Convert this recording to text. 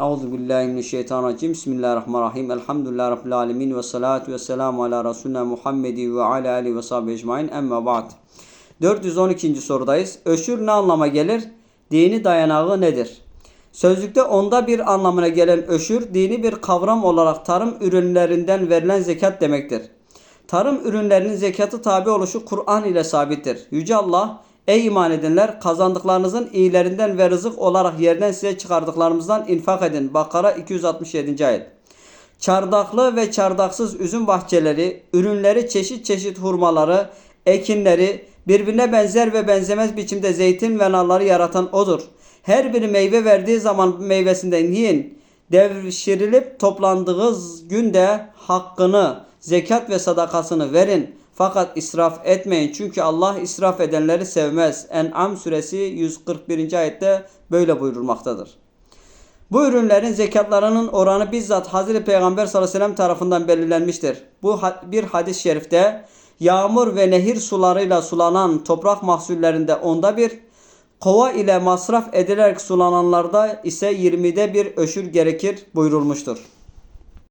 Euzu billahi mineşşeytanirracim. Bismillahirrahmanirrahim. Elhamdülillahi rabbil alamin ve salatu vesselamu ala resulina Muhammedi ve ala alihi ve sahbihi ecmaîn. Amma ba'd. 412. sorudayız. Öşür ne anlama gelir? Dini dayanağı nedir? Sözlükte onda bir anlamına gelen öşür dini bir kavram olarak tarım ürünlerinden verilen zekat demektir. Tarım ürünlerinin zekatı tabi oluşu Kur'an ile sabittir. Yüce Allah Ey iman edenler kazandıklarınızın iyilerinden ve rızık olarak yerden size çıkardıklarımızdan infak edin. Bakara 267. ayet. Çardaklı ve çardaksız üzüm bahçeleri, ürünleri çeşit çeşit hurmaları, ekinleri, birbirine benzer ve benzemez biçimde zeytin ve narları yaratan odur. Her biri meyve verdiği zaman meyvesinden yiyin. Devşirilip toplandığınız günde hakkını, zekat ve sadakasını verin. Fakat israf etmeyin çünkü Allah israf edenleri sevmez. En'am suresi 141. ayette böyle buyurulmaktadır. Bu ürünlerin zekatlarının oranı bizzat Hazreti Peygamber sallallahu aleyhi ve sellem tarafından belirlenmiştir. Bu bir hadis-i şerifte yağmur ve nehir sularıyla sulanan toprak mahsullerinde onda bir, kova ile masraf edilerek sulananlarda ise 20'de bir öşür gerekir buyurulmuştur.